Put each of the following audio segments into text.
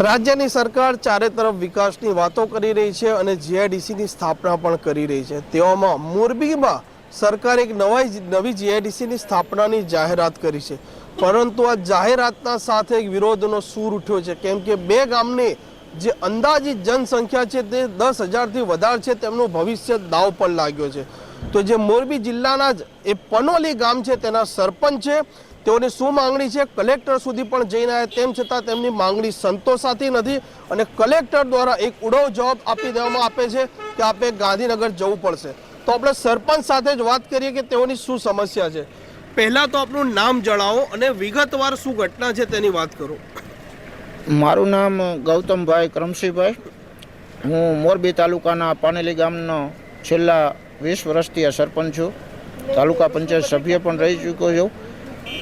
રાજ્યની સરકાર ચારે તરફ વિકાસની વાતો કરી રહી છે અને જીઆઈડીસીની સ્થાપના પણ કરી રહી છે. તેવામાં મોરબીમાં સરકારે એક નવાઈ નવી જીઆઈડીસીની સ્થાપનાની જાહેરાત કરી છે. પરંતુ આ જાહેરાતના સાથે એક વિરોધનો સૂર ઉઠ્યો છે. કેમ કે બે ગામની જે અંદાજિત જનસંખ્યા છે તે દસ હજારથી વધારે છે, તેમનું ભવિષ્ય દાવ પર લાગ્યો છે. તો જે મોરબી જિલ્લાના જ એ પનોલી ગામ છે, તેના સરપંચ છે. તેઓની શું માંગણી છે? કલેક્ટર સુધી પણ જઈને આવ્યા તેમ છતાં તેમની માંગણી સંતોષાતી નથી અને કલેક્ટર દ્વારા એક ઉડો જવાબ આપી દેવામાં આપે છે કે આપે ગાંધીનગર જવું પડશે. તો આપણે સરપંચ સાથે જ વાત કરીએ કે તેઓની શું સમસ્યા છે? પહેલાં તો આપનું નામ જણાવો અને વિગતવાર શું ઘટના છે તેની વાત કરો. મારું નામ ગૌતમભાઈ કરમસિંહભાઈ હું મોરબી તાલુકાના પાનેલી ગામનો છેલ્લા વીસ વર્ષથી આ સરપંચ છું. તાલુકા પંચાયત સભ્ય પણ રહી ચૂક્યો છું.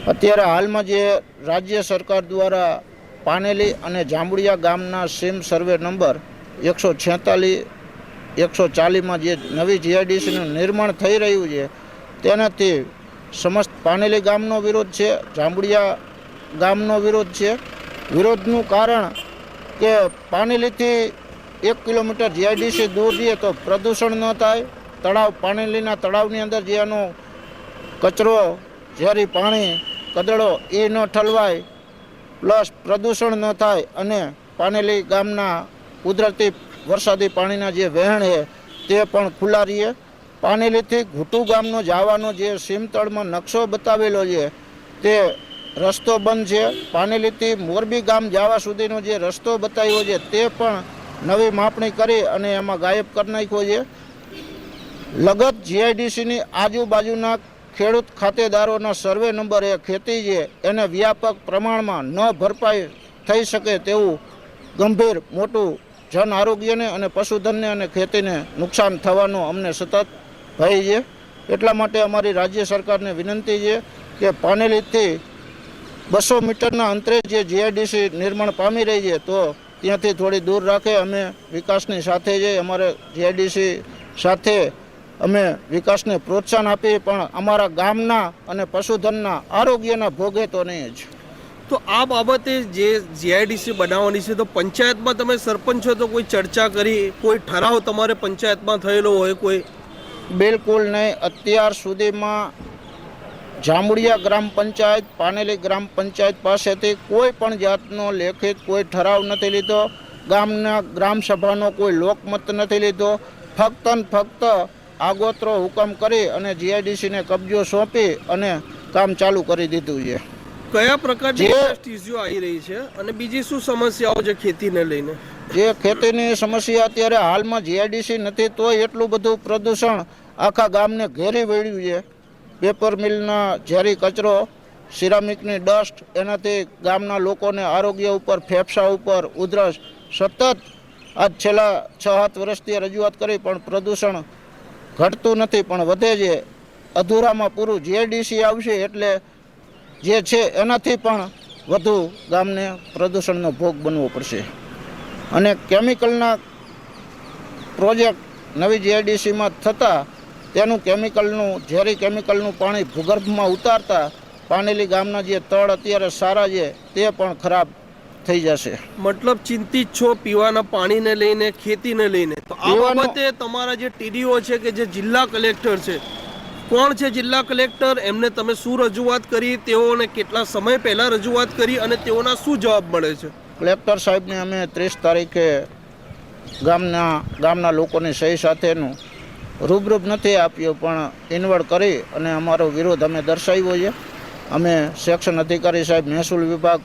અત્યારે હાલમાં જે રાજ્ય સરકાર દ્વારા પાનેલી અને જાંબુડિયા ગામના સીમ સર્વે નંબર એકસો છેતાલીસ, એકસો ચાલીસમાં જે નવી જીઆઈડીસીનું નિર્માણ થઈ રહ્યું છે, તેનાથી સમસ્ત પાનેલી ગામનો વિરોધ છે, જાંબુડિયા ગામનો વિરોધ છે. વિરોધનું કારણ કે પાનેલીથી એક કિલોમીટર જીઆઈડીસી દૂર જઈએ તો પ્રદૂષણ ન થાય. તળાવ પાનેલીના તળાવની અંદર જે એનો કચરો ઝેરી પાણી કદડો એ ન ઠલવાય, પ્લસ પ્રદૂષણ ન થાય અને પાનેલી ગામના કુદરતી વરસાદી પાણીના જે વહેણ છે, તે પણ ખુલ્લા રહીએ. પાનેલીથી ઘૂટુ ગામનો જવાનો જે સીમતળમાં નકશો બતાવેલો છે, તે રસ્તો બંધ છે. પાનેલીથી મોરબી ગામ જવા સુધીનો જે રસ્તો બતાવ્યો છે, તે પણ નવી માપણી કરી અને એમાં ગાયબ કરી નાખ્યો છે. લગત જીઆઈડીસીની આજુબાજુના ખેડૂત ખાતેદારોના સર્વે નંબર એ ખેતી છે એને વ્યાપક પ્રમાણમાં ન ભરપાઈ થઈ શકે તેવું ગંભીર મોટું જન આરોગ્યને અને પશુધનને અને ખેતીને નુકસાન થવાનો અમને સતત ભય છે. એટલા માટે અમારી રાજ્ય સરકારને વિનંતી છે કે પાનેલીથી બસો મીટરના અંતરે જે જીઆઈડીસી નિર્માણ પામી રહી છે તો ત્યાંથી થોડી દૂર રાખે. અમે વિકાસની સાથે છે અમારે જીઆઈડીસી સાથે અમે વિકાસને પ્રોત્સાહન આપીએ પણ અમારા ગામના અને પશુધનના આરોગ્યના ભોગે તો નહીં જ. તો આ બાબતે જે જીઆઈડીસી બનાવવાની છે તો પંચાયતમાં તમે સરપંચ છો તો કોઈ ચર્ચા કરી કોઈ ઠરાવ તમારે પંચાયતમાં થયેલો હોય કોઈ? બિલકુલ નહીં. અત્યાર સુધીમાં જાંબુડિયા ગ્રામ પંચાયત પાનેલી ગ્રામ પંચાયત પાસેથી કોઈ પણ જાતનો લેખિત કોઈ ઠરાવ નથી લીધો. ગામના ગ્રામસભાનો કોઈ લોકમત નથી લીધો. ફક્ત ને ફક્ત આગોતરો હુકમ કરી અને જીઆઈડીસીને કબજો સોંપી અને કામ ચાલુ કરી દીધું છે. કયા પ્રકારની ઇન્ડસ્ટ્રીઝો આવી રહી છે અને બીજી શું સમસ્યાઓ છે ખેતીને લઈને? જે ખેતીની સમસ્યા અત્યારે હાલમાં જીઆઈડીસી નથી તોય એટલું બધું પ્રદૂષણ આખા ગામને ઘેરી વળ્યું છે. પેપર મિલના ઝેરી કચરો સિરામિકની ડસ્ટ એનાથી ગામના લોકોને આરોગ્ય ઉપર ફેફસા ઉપર ઉધરસ સતત આજ છેલ્લા છ સાત વર્ષથી રજૂઆત કરી પણ પ્રદૂષણ ઘટતું નથી, પણ વધે છે. અધૂરામાં પૂરું જીઆઈડીસી આવશે એટલે જે છે એનાથી પણ વધુ ગામને પ્રદૂષણનો ભોગ બનવો પડશે. અને કેમિકલના પ્રોજેક્ટ નવી જીઆઈડીસીમાં થતાં, તેનું કેમિકલનું, ઝેરી કેમિકલનું પાણી ભૂગર્ભમાં ઉતારતા, પાનેલી ગામના જે તળ અત્યારે સારા છે, તે પણ ખરાબ થઈ જશે. મતલબ ચિંતિત છો પીવાના પાણીને લઈને ખેતીને લઈને. તો આ બાબતે તમારા જે ટીડીઓ છે કે જે જિલ્લા કલેક્ટર છે કોણ છે જિલ્લા કલેક્ટર? એમને તમે શું રજૂઆત કરી? તેઓને કેટલા સમય પહેલા રજૂઆત કરી અને તેઓના શું જવાબ મળે છે? કલેક્ટર સાહેબને અમે ત્રીસ તારીખે ગામના ગામના લોકોની સહી સાથેનું રૂબરૂપ નથી આપ્યો પણ ઇન્વોલ્વ કરી અને અમારો વિરોધ અમે દર્શાવ્યો છે. અમે સેક્શન અધિકારી સાહેબ મહેસૂલ વિભાગ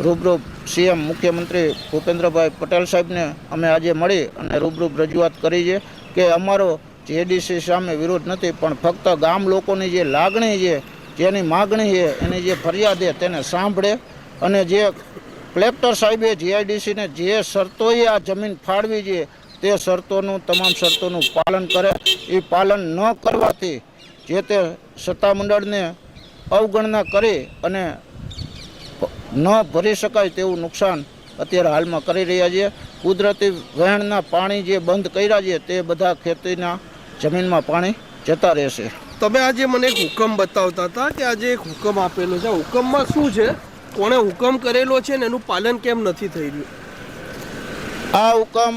રૂબરૂપ સીએમ મુખ્યમંત્રી ભૂપેન્દ્રભાઈ પટેલ સાહેબને અમે આજે મળી અને રૂબરૂપ રજૂઆત કરી છે કે અમારો જેડીસી સામે વિરોધ નથી, પણ ફક્ત ગામ લોકોની જે લાગણી છે, જેની માગણી છે, એની જે ફરિયાદ છે, તેને સાંભળે અને જે કલેક્ટર સાહેબે જીઆઈડીસીને જે શરતોએ આ જમીન ફાળવી છે, તે શરતોનું, તમામ શરતોનું પાલન કરે. એ પાલન ન કરવાથી જે તે સત્તામંડળને અવગણના કરી અને ન ભરી શકાય તેવું નુકસાન અત્યારે હાલમાં કરી રહ્યા છે કુદરતી વહેણના પાણી જે બંધ કર્યા છે તે બધા ખેતીના જમીનમાં પાણી જતા રહેશે. તમે આજે મને એક હુકમ બતાવતા હતા કે આજે એક હુકમ આપેલો છે. હુકમમાં શું છે? કોણે હુકમ કરેલો છે ને એનું પાલન કેમ નથી થઈ રહ્યું? આ હુકમ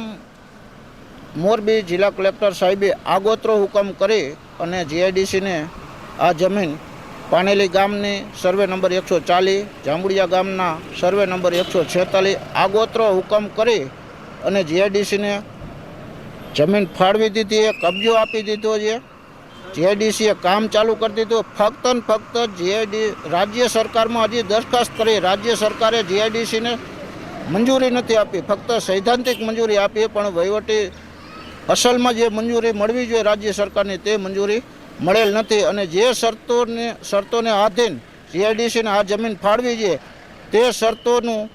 મોરબી જિલ્લા કલેક્ટર સાહેબે આગોતરો હુકમ કરી અને જીઆઈડીસીને આ જમીન પાનેલી ગામની સર્વે નંબર એકસો ચાલીસ, જાંબુડિયા ગામના સર્વે નંબર એકસો છેતાલીસ, આગોતરો હુકમ કરી અને જીઆઈડીસીને જમીન ફાળવી દીધી એ કબજો આપી દીધો છે. જીઆઈડીસીએ કામ ચાલુ કરી દીધું. ફક્ત ને ફક્ત જીઆઈડી, રાજ્ય સરકારમાં હજી દરખાસ્ત કરી, રાજ્ય સરકારે જીઆઈડીસીને મંજૂરી નથી આપી. ફક્ત સૈદ્ધાંતિક મંજૂરી આપી, પણ વહીવટી અસલમાં જે મંજૂરી મળવી જોઈએ રાજ્ય સરકારની, તે મંજૂરી મળેલ નથી અને જે શરતોને શરતોને આધીન જીઆઈડીસીને આ જમીન ફાળવી છે, તે શરતોનું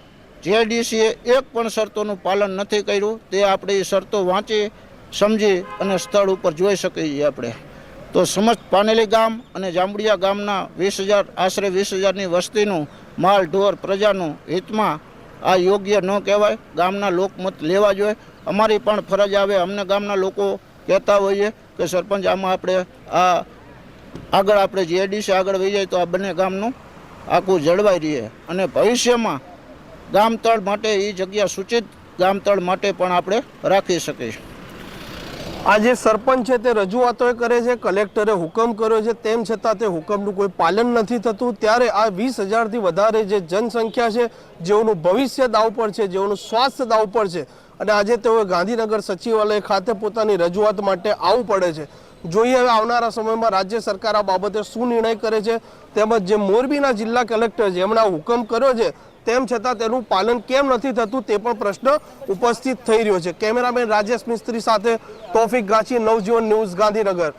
જીઆઈડીસીએ એક પણ શરતોનું પાલન નથી કર્યું. તે આપણે એ શરતો વાંચી, સમજી અને સ્થળ ઉપર જોઈ શકીએ છીએ આપણે. તો સમસ્ત પાનેલી ગામ અને જાંબુડિયા ગામના વીસ હજાર, આશરે વીસ હજારની વસ્તીનું માલ, ઢોર, પ્રજાનું હિતમાં આ યોગ્ય ન કહેવાય. ગામના લોકમત લેવા જોઈએ. અમારી પણ ફરજ આવે અમને ગામના લોકો કહેતા હોઈએ કે સરપંચ, આમાં આપણે આ આગળ આપણે જીઆઈડીસી આગળ વહી જાય તો આ બંને ગામનું આખું જળવાઈ રહીએ અને ભવિષ્યમાં ગામતળ માટે એ જગ્યા સૂચિત ગામતળ માટે પણ આપણે રાખી શકીશું. આ જે સરપંચ છે તે રજૂઆતો કરે છે, કલેક્ટરે હુકમ કર્યો છે, તેમ છતાં તે હુકમનું કોઈ પાલન નથી થતું. ત્યારે આ વીસ હજારથી વધારે જે જનસંખ્યા છે, જેઓનું ભવિષ્ય દાવ પર છે, જેઓનું સ્વાસ્થ્ય દાવ પર છે અને આજે તેઓએ ગાંધીનગર સચિવાલય ખાતે પોતાની રજૂઆત માટે આવવું પડે છે. જોઈએ હવે આવનારા સમયમાં રાજ્ય સરકાર આ બાબતે શું નિર્ણય કરે છે, તેમજ જે મોરબીના જિલ્લા કલેક્ટર છે, એમણે હુકમ કર્યો છે, તેમ છતાં તેનું પાલન કેમ નથી થતું તે પણ પ્રશ્ન ઉપસ્થિત થઈ રહ્યો છે. કેમેરામેન રાજેશ મિસ્ત્રી સાથે તોફિક ગાંચી, નવજીવન ન્યૂઝ ગાંધીનગર.